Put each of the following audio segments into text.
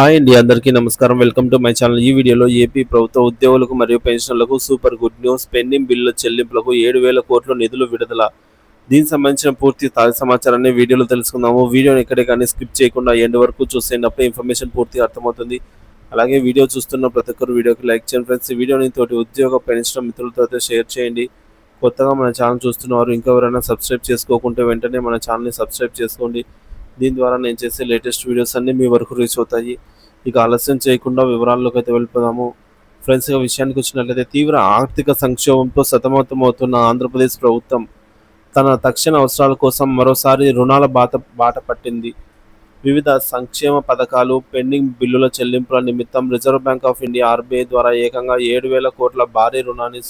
Hi అండి అందరికీ నమస్కారం. Welcome to my channel. ఈ వీడియోలో ఏపీ ప్రభుత్వ ఉద్యోగులకు మరియు పెన్షన్లకు సూపర్ గుడ్ న్యూస్. పెండింగ్ బిల్లుల చెల్లింపులకు ఏడు వేల కోట్ల నిధులు విడుదల. దీనికి సంబంధించిన పూర్తి తాజా సమాచారాన్ని వీడియోలో తెలుసుకుందాము. వీడియోని ఎక్కడే కానీ స్కిప్ చేయకుండా ఎండ్ వరకు చూసేటప్పుడు ఇన్ఫర్మేషన్ పూర్తిగా అర్థమవుతుంది. అలాగే వీడియో చూస్తున్న ప్రతి ఒక్కరు వీడియోకి లైక్ చేయండి ఫ్రెండ్స్. ఈ వీడియోని తోటి ఉద్యోగ పెన్షన్ మిత్రులతో అయితే షేర్ చేయండి. కొత్తగా మన ఛానల్ చూస్తున్నవారు ఇంకా ఎవరైనా సబ్స్క్రైబ్ చేసుకోకుంటే వెంటనే మన ఛానల్ని సబ్స్క్రైబ్ చేసుకోండి. దీని ద్వారా నేను చేసే లేటెస్ట్ వీడియోస్ అన్నీ మీ వరకు రీచ్ అవుతాయి. ఇక ఆలస్యం చేయకుండా వివరాల్లోకి అయితే వెళ్ళిపోదాము. ఫ్రెండ్స్ విషయానికి వచ్చినట్లయితే తీవ్ర ఆర్థిక సంక్షోభంతో సతమతమవుతున్న ఆంధ్రప్రదేశ్ ప్రభుత్వం తన తక్షణ అవసరాల కోసం మరోసారి రుణాల బాట బాట పట్టింది. వివిధ సంక్షేమ పథకాలు పెండింగ్ బిల్లుల చెల్లింపుల నిమిత్తం Reserve Bank of India RBI ద్వారా ఏకంగా ఏడు వేల కోట్ల భారీ రుణాన్ని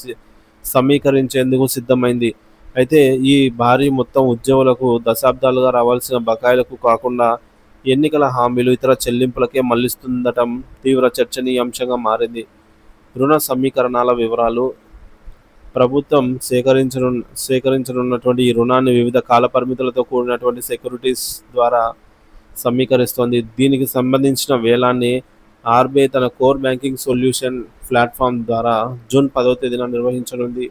సమీకరించేందుకు సిద్ధమైంది. అయితే ఈ భారీ మొత్తం ఉద్యోగులకు దశాబ్దాలుగా రావాల్సిన బకాయిలకు కాకుండా ఎన్నికల హామీలు ఇతర చెల్లింపులకే మళ్ళిస్తుండటం తీవ్ర చర్చనీయాంశంగా మారింది. రుణ సమీకరణాల వివరాలు. ప్రభుత్వం సేకరించను సేకరించనున్నటువంటి ఈ రుణాన్ని వివిధ కాల పరిమితులతో కూడినటువంటి సెక్యూరిటీస్ ద్వారా సమీకరిస్తోంది. దీనికి సంబంధించిన వేలాన్ని ఆర్బీఐ తన కోర్ బ్యాంకింగ్ సొల్యూషన్ ప్లాట్ఫామ్ ద్వారా జూన్ పదవ తేదీన నిర్వహించనుంది.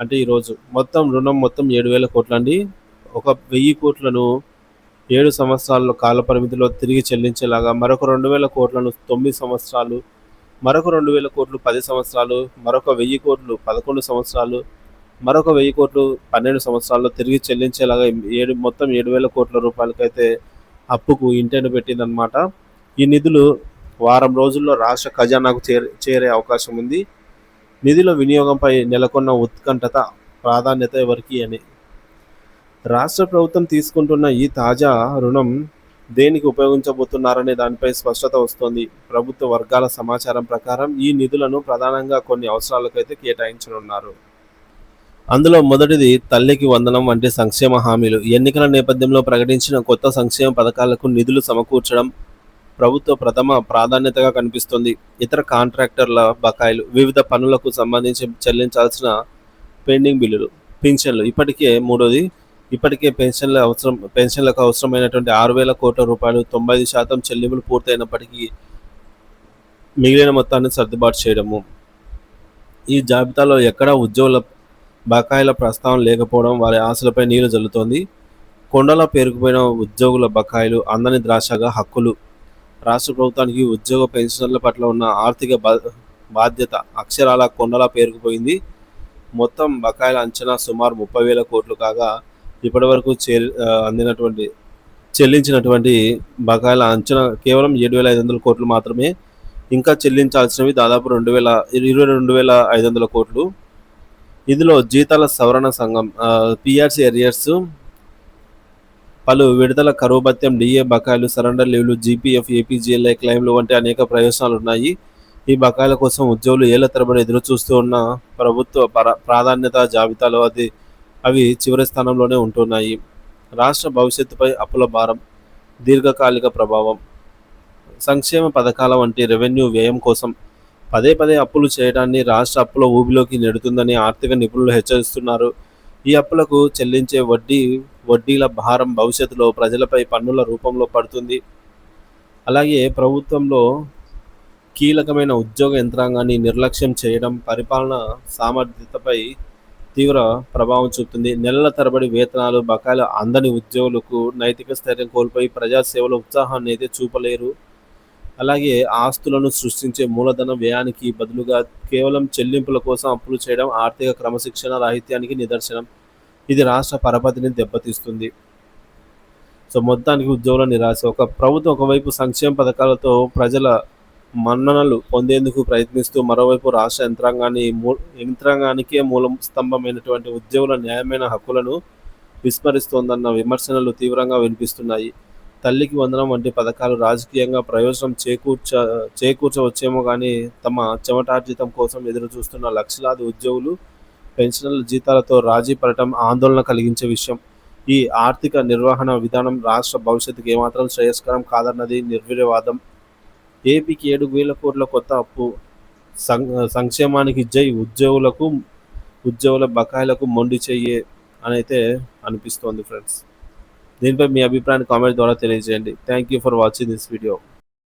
అంటే ఈరోజు మొత్తం రుణం మొత్తం ఏడు వేల కోట్లండి. ఒక వెయ్యి కోట్లను ఏడు సంవత్సరాల కాల పరిమితిలో తిరిగి చెల్లించేలాగా మరొక రెండు వేల కోట్లను తొమ్మిది సంవత్సరాలు మరొక రెండు వేల కోట్లు పది సంవత్సరాలు మరొక వెయ్యి కోట్లు పదకొండు సంవత్సరాలు మరొక వెయ్యి కోట్లు పన్నెండు సంవత్సరాల్లో తిరిగి చెల్లించేలాగా ఏడు మొత్తం ఏడు వేల కోట్ల రూపాయలకైతే అప్పుకు ఇంటెండ్ పెట్టిందనమాట ఈ నిధులు వారం రోజుల్లో రాష్ట్ర ఖజానాకు చేరే చేరే అవకాశం ఉంది. నిధుల వినియోగంపై నెలకొన్న ఉత్కంఠత ప్రాధాన్యత ఎవరికి అని రాష్ట్ర ప్రభుత్వం తీసుకుంటున్న ఈ తాజా రుణం దేనికి ఉపయోగించబోతున్నారనే దానిపై స్పష్టత వస్తోంది. ప్రభుత్వ వర్గాల సమాచారం ప్రకారం ఈ నిధులను ప్రధానంగా కొన్ని అవసరాలకైతే కేటాయించనున్నారు. అందులో మొదటిది తల్లికి వందనం వంటి సంక్షేమ హామీలు. ఎన్నికల నేపథ్యంలో ప్రకటించిన కొత్త సంక్షేమ పథకాలకు నిధులు సమకూర్చడం ప్రభుత్వ ప్రథమ ప్రాధాన్యతగా కనిపిస్తుంది. ఇతర కాంట్రాక్టర్ల బకాయిలు వివిధ పనులకు సంబంధించి చెల్లించాల్సిన పెండింగ్ బిల్లులు పింఛన్లు. ఇప్పటికే మూడోది ఇప్పటికే పెన్షన్ల అవసరం పెన్షన్లకు అవసరమైనటువంటి ఆరు వేల కోట్ల రూపాయలు తొంభై ఐదు శాతం చెల్లింపులు పూర్తయినప్పటికీ మిగిలిన మొత్తాన్ని సర్దుబాటు చేయడము. ఈ జాబితాలో ఎక్కడా ఉద్యోగుల బకాయిల ప్రస్తావన లేకపోవడం వారి ఆశలపై నీరు జల్లుతోంది. కొండలా పేరుకుపోయిన ఉద్యోగుల బకాయిలు అందని ద్రాక్షగా హక్కులు. రాష్ట్ర ప్రభుత్వానికి ఉద్యోగ పెన్షనర్ల పట్ల ఉన్న ఆర్థిక బాధ్యత అక్షరాల కొండలా పేరుకుపోయింది. మొత్తం బకాయిల అంచనా సుమారు ముప్పై వేల కోట్లు కాగా ఇప్పటివరకు చే అందినటువంటి చెల్లించినటువంటి బకాయిల అంచనా కేవలం ఏడు వేల ఐదు వందల కోట్లు మాత్రమే. ఇంకా చెల్లించాల్సినవి దాదాపు రెండు వేల ఇరవై రెండు వేల ఐదు వందల కోట్లు. ఇందులో జీతాల సవరణ సంఘం పిఆర్సీ ఎరియర్స్ పలు విడుదల కరువు భత్యం డిఏ బకాయిలు సరెండర్ లీవ్లు జీపీఎఫ్ ఏపీజీఎల్ఐ క్లెయిమ్లు వంటి అనేక ప్రయోజనాలు ఉన్నాయి. ఈ బకాయిల కోసం ఉద్యోగులు ఏళ్ళ తరబడి ఎదురు చూస్తూ ఉన్న ప్రభుత్వ ప్రాధాన్యత జాబితాలో అది అవి చివరి స్థానంలోనే ఉంటున్నాయి. రాష్ట్ర భవిష్యత్తుపై అప్పుల భారం దీర్ఘకాలిక ప్రభావం సంక్షేమ పథకాల వంటి రెవెన్యూ వ్యయం కోసం పదే పదే అప్పులు చేయడాన్ని రాష్ట్ర అప్పుల ఊబిలోకి నెడుతుందని ఆర్థిక నిపుణులు హెచ్చరిస్తున్నారు. ఈ అప్పులకు చెల్లించే వడ్డీ వడ్డీల భారం భవిష్యత్తులో ప్రజలపై పన్నుల రూపంలో పడుతుంది. అలాగే ప్రభుత్వంలో కీలకమైన ఉద్యోగ యంత్రాంగాన్ని నిర్లక్ష్యం చేయడం పరిపాలన సామర్థ్యతపై తీవ్ర ప్రభావం చూపుతుంది. నెలల తరబడి వేతనాలు బకాయిలు అందని ఉద్యోగులకు నైతిక స్థైర్యం కోల్పోయి ప్రజాసేవలో ఉత్సాహాన్ని అయితే చూపలేరు. అలాగే ఆస్తులను సృష్టించే మూలధన వ్యయానికి బదులుగా కేవలం చెల్లింపుల కోసం అప్పులు చేయడం ఆర్థిక క్రమశిక్షణ రాహిత్యానికి నిదర్శనం. ఇది రాష్ట్ర పరపతిని దెబ్బతీస్తుంది. సో మొత్తానికి ఉద్యోగుల నిరాశ. ఒక ప్రభుత్వం ఒకవైపు సంక్షేమ పథకాలతో ప్రజల మన్ననలు పొందేందుకు ప్రయత్నిస్తూ మరోవైపు రాష్ట్ర యంత్రాంగాన్ని మూ యంత్రాంగానికే మూలం స్తంభమైనటువంటి ఉద్యోగుల న్యాయమైన హక్కులను విస్మరిస్తోందన్న విమర్శనలు తీవ్రంగా వినిపిస్తున్నాయి. తల్లికి వందనం వంటి పథకాలు రాజకీయంగా ప్రయోజనం చేకూర్చ చేకూర్చవచ్చేమో కానీ తమ చెమటార్జితం కోసం ఎదురు చూస్తున్న లక్షలాది ఉద్యోగులు పెన్షనర్ల జీతాలతో రాజీ పడటం ఆందోళన కలిగించే విషయం. ఈ ఆర్థిక నిర్వహణ విధానం రాష్ట్ర భవిష్యత్తుకు ఏమాత్రం శ్రేయస్కరం కాదన్నది నిర్వీర్యవాదం ఏపీకి ఏడు వేల కోట్ల కొత్త అప్పు. సం- సంక్షేమానికి జై ఉద్యోగులకు ఉద్యోగుల బకాయిలకు మొండి చెయ్యే అని అయితే అనిపిస్తోంది ఫ్రెండ్స్. దీనిపై మీ అభిప్రాయాన్ని కామెంట్ ద్వారా తెలియజేయండి. Thank you for watching this video.